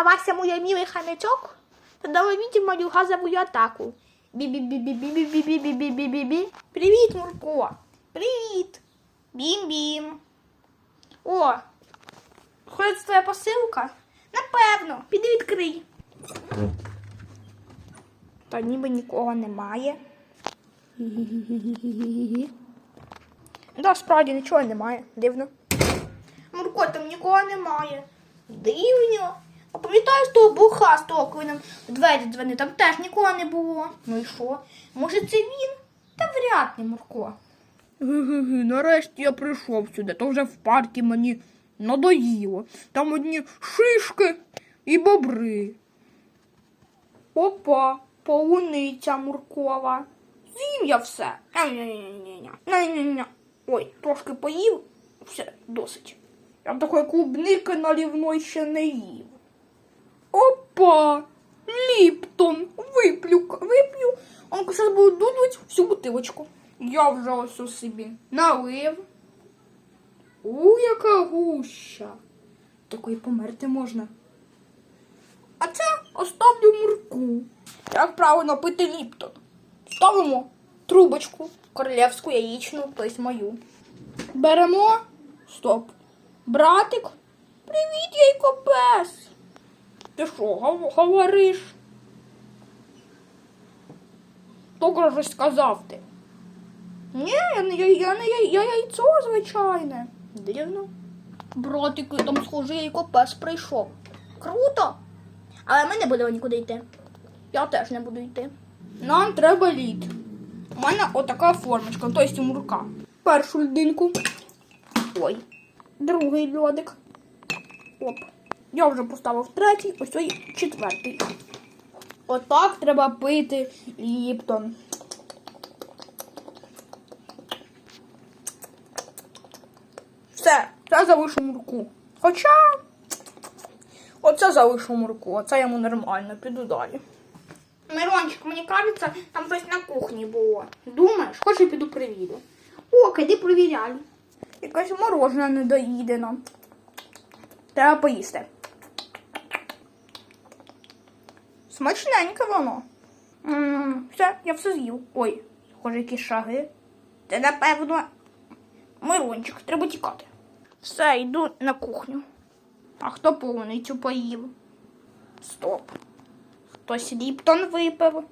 Вася моя милый хомячок, тогда ловите мою газовую атаку. Би-би-би-би-би-би-би-би-би-би-би. Привіт, Мурко. Привіт. Бім-бім. О, ходить твоя посилка? Напевно, піди відкрий. Та ніби нікого немає. Да, справді нічого немає. Дивно. Мурко, там нікого немає. Дивно. А пам'ятаєш того буха з того, коли нам в двері дзвонив, там теж нікого не було. Ну і що? Може це він? Та вряд не Мурко. Ги-ги-ги, нарешті я прийшов сюди, то вже в парку мені надоїло. Там одні шишки і бобри. Опа, полуниця Муркова. З'їв я все. Ня-ня-ня-ня-ня. Ня-ня-ня. Ой, трошки поїв, все, досить. Я такої клубники налівної ще не їв. Опа! Ліптон! Виплю, вип'ю. Он зараз буду дудуть всю бутилочку. Я вже ось собі налив. У, яка гуща. Такої померти можна. А це оставлю мурку. Як правильно пити ліптон? Ставимо трубочку королевську яєчну, тобто мою. Беремо. Стоп. Братик. Привіт, яйко пес. Ти що, гов- говориш? Тільки ж сказав ти. Ні, я, не- я, я, я яйцо звичайне. Дивно. Братик, там схоже, яйко пес прийшов. Круто. Але ми не будемо нікуди йти. Я теж не буду йти. Нам треба лід. У мене отака формочка, тобто мурка. Першу льдинку. Ой. Другий льодик. Оп. Я вже поставив третій, ось цей четвертий. Отак треба пити ліптон. Все, це залишу мурку. Хоча. Оце залишу мурку, оце йому нормально, піду далі. Мирончик, мені кажеться, там щось на кухні було. Думаєш, хоч я піду перевірю. О, іди провіряй. Якась морожена недоїдена. Треба поїсти. Смачненьке воно. Все, я все з'їв. Ой, схоже, якісь шаги. Це напевно. Мирончик, треба тікати. Все, йду на кухню. А хто полуницю поїв? Стоп. Хтось ліптон випив.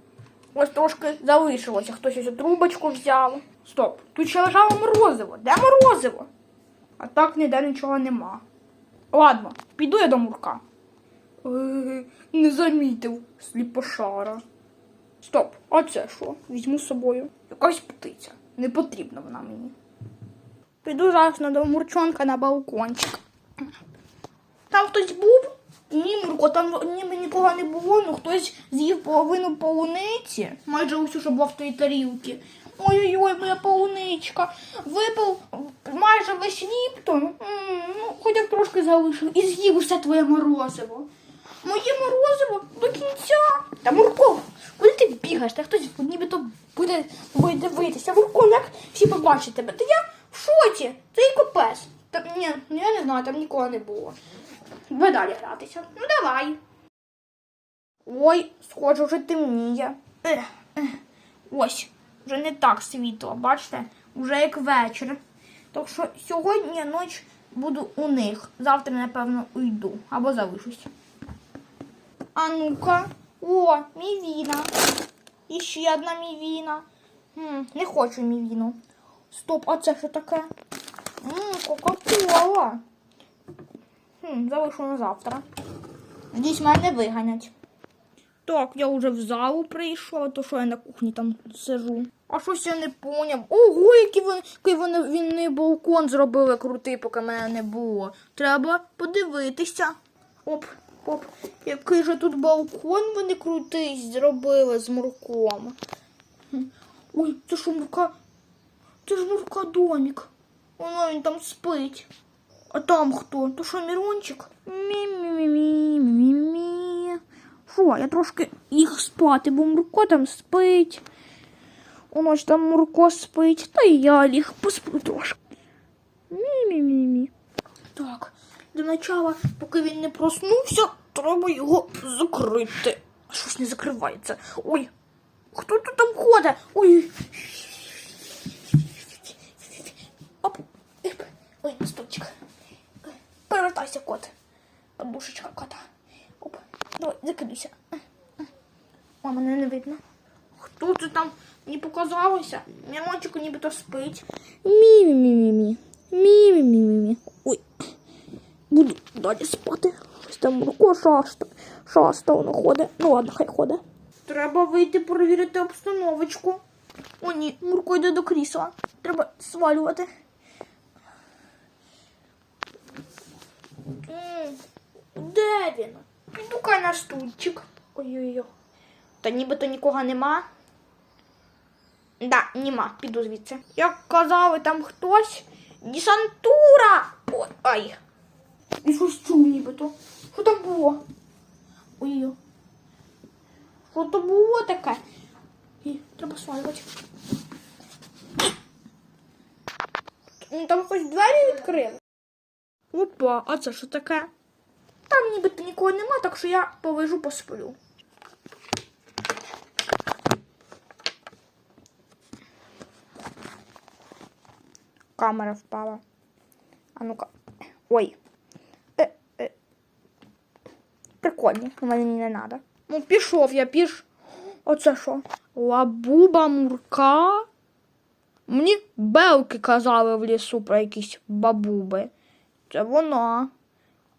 Ось трошки залишилося. Хтось ось трубочку взяв. Стоп. Тут ще лежало морозиво. Де морозиво? А так ніде нічого нема. Ладно, піду я до Мурка. Не замітив сліпошара. Стоп, а це що? Візьму з собою. Якась птиця. Не потрібна вона мені. Піду зараз на Мурчонка на балкончик. Там хтось був? Ні, Мурко, там ніби нікого не було, ну хтось з'їв половину полуниці, майже усю, що була в тій тарілці. Ой-ой-ой, моя полуничка. Випив майже весь ліптон, ну, хоча трошки залишив, і з'їв усе твоє морозиво. Моє морозиво до кінця. Та Мурко, куди ти бігаєш? Та хтось нібито буде буде дивитися. Мурко, як всі побачать тебе? Та я в шоці. Це і копес. Та ні, я не знаю, там нікого не було. Ви далі гратися. Ну давай. Ой, схоже, вже темніє. Ех, ех. Ось, вже не так світло, бачите? Вже як вечір. Так що сьогодні ніч буду у них. Завтра, напевно, уйду або залишусь. А ну-ка. О, мівіна. І ще одна мівіна. М, не хочу мівіну. Стоп, а це що таке? Кока-кола. Хм, залишу на завтра. Надіюсь, мене виганять. Так, я вже в залу прийшла, то що я на кухні там сижу. А щось я не поняв. Ого, який вони, який вони не балкон зробили крутий, поки мене не було. Треба подивитися. Оп, оп. Який же тут балкон вони крутий зробили з мурком. Ой, це що мурка? Це ж мурка домик. Воно він там спить. А там хто? То що Мірончик? Мі-мі-мі-мі-мі-мі. Фу, я трошки їх спати, бо Мурко там спить. Воно ж там Мурко спить, та і я ліг посплю трошки. Мі-мі-мі-мі. Так, до начала, поки він не проснувся, Треба його закрити. Щось не закривається. Ой, хто тут там ходить? Ой. Оп. Ой, стопчик. Перевертайся, кот. Подушечка кота. Оп. Давай, закидуйся. Мама, мене не видно. Хто це там не показалося? Мімончику нібито спить. Мі-мі-мі-мі. Буду далі спати. Ось там Мурко шаста. Шаста ходить. Ну ладно, хай ходить. Треба вийти перевірити обстановочку. О, ні, Мурко йде до крісла. Треба свалювати. Де він? Піду-ка на стульчик. Ой-ой-ой. Та нібито нікого нема. Да, нема, піду звідси. Як казали, там хтось. Десантура! Ой, ай. І щось чув нібито. Що там було? Ой. Що то було таке? І треба свалювати. Ну, Там хоч двері відкрили. Опа, а це що таке? Там нібито нікого нема, так що я полежу посплю. Камера впала. А ну-ка. Ой. Прикольно, але мені не треба. Ну, пішов я, піш. Оце що? Лабуба мурка. Мені белки казали в лісу про якісь бабуби. Це вона.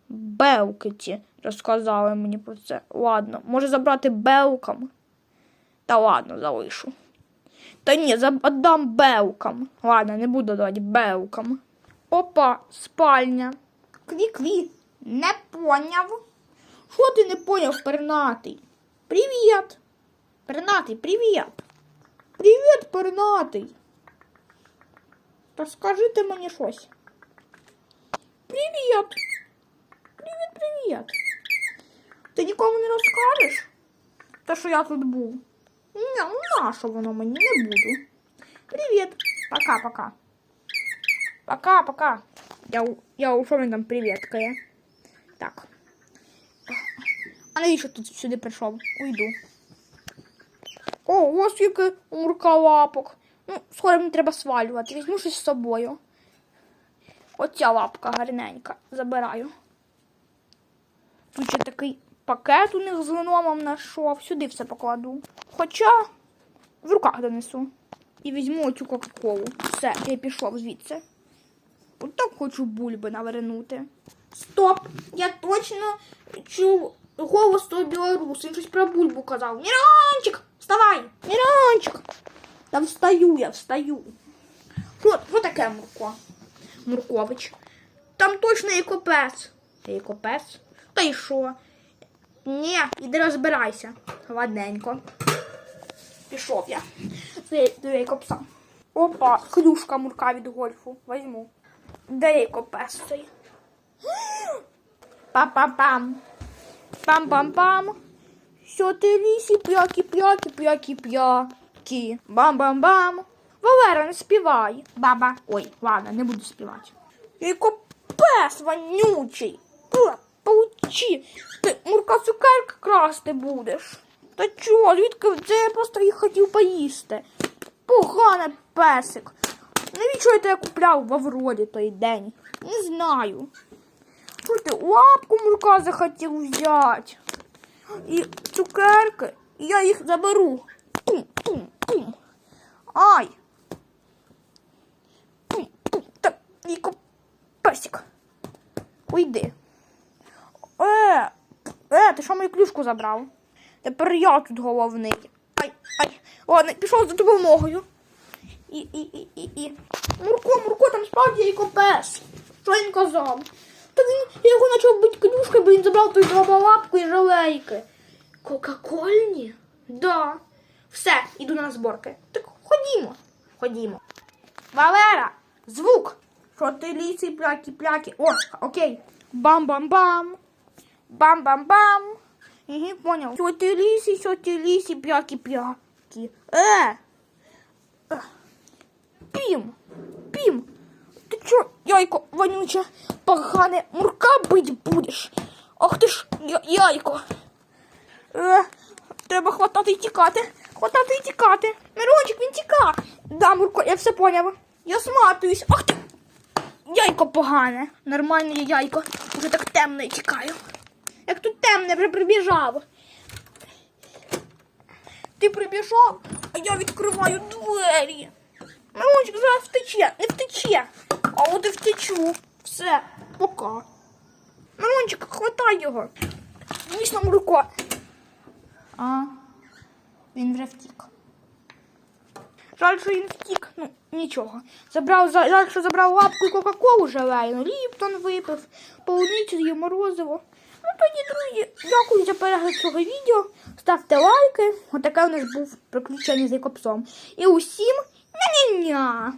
Белки ті розказали мені про це. Ладно, може забрати белкам. Та ладно, залишу. Та ні, віддам белкам. Ладно, не буду давати белкам. Опа, спальня. Кві-кві. Не поняв. Що ти не поняв, пернатий? Привіт. Пернатий, привіт. Привіт, пернатий. Та скажи ти мені щось. Привіт. Привіт, привіт. Ти нікому не розкажеш? Те, що я тут був. Ні, ну нащо воно мені не буду. Привіт. Пока-пока. Пока-пока. Я, у- я ушов він там привіткає. Так. А навіщо тут сюди прийшов? Уйду. О, ось скільки у мурка лапок. Ну, скоро мені треба свалювати. Візьму щось з собою. Оця лапка гарненька. Забираю. Тут ще такий пакет у них з гномом знайшов. Сюди все покладу. Хоча в руках донесу. І візьму оцю кока-колу. Все, я пішов звідси. От так хочу бульби навернути. Стоп! Я точно чув голос того білорусу. Він щось про бульбу казав. Міранчик! Вставай! Міранчик! Та встаю я, встаю. Що, що таке Мурко? Муркович? Там точно є копець. Та є копець? Та й що? Ні, іди розбирайся. Ладненько. Пішов я. До Якобса. Опа, клюшка мурка від гольфу. Возьму. Де Якобес цей? Па-па-пам. Пам-пам-пам. Що ти лісі, п'які, п'які, п'які, п'які. Бам-бам-бам. Валера, не співай. Баба. Ой, ладно, не буду співати. Якобес вонючий. Пу, Получи. Ти мурка цукерки красти будеш. Та чого, звідки це я просто їх хотів поїсти. Поганий песик. Навіщо я тебе купляв в Аврорі той день? Не знаю. Що лапку мурка захотів взяти? І цукерки, і я їх заберу. Пум, пум, пум. Ай. Пум, пум. Та, Віко, песик. Уйди. Е, е, ти що мою клюшку забрав? Тепер я тут головний. Ай, ай. Ладно, пішов за допомогою. І, і, і, і, і. Мурко, Мурко, там справді є копес. Що він казав? Та він, я його почав бити клюшкою, бо він забрав той лапку і жалейки. Кока-кольні? Да. Все, іду на зборки. Так ходімо. Ходімо. Валера, звук. Що ти лісі, пляки, пляки. О, окей. Бам-бам-бам. Бам-бам-бам. Угу, понял. Що ти лісі, що ти лісі, пляки, пляки. Е! Е. Пім! Яйко вонюче, погане, мурка бить будеш? Ах ти ж, яйко. Е, треба хватати і тікати. Хватати і тікати. Мирончик, він тіка. Да, Мурко, я все поняв. Я сматуюсь. Ах ти. Яйко погане. Нормальне яйко. Уже так темно і тікаю. Як тут темне, вже прибіжав. Ти прибіжав, а я відкриваю двері. Мирончик зараз втече, не втече. А от і втечу. Все, пока. Мирончик, хватай його. Дійсно, Мурко. А, він вже втік. Жаль, що він втік. Ну, нічого. Забрав, жаль, що забрав лапку і Кока-Колу желейну, Ліптон випив, полуницю з'їв морозиво. Ну тоді, друзі, дякую за перегляд цього відео. Ставте лайки. Отаке у нас був приключення з Якобсом. І усім ня-ня-ня.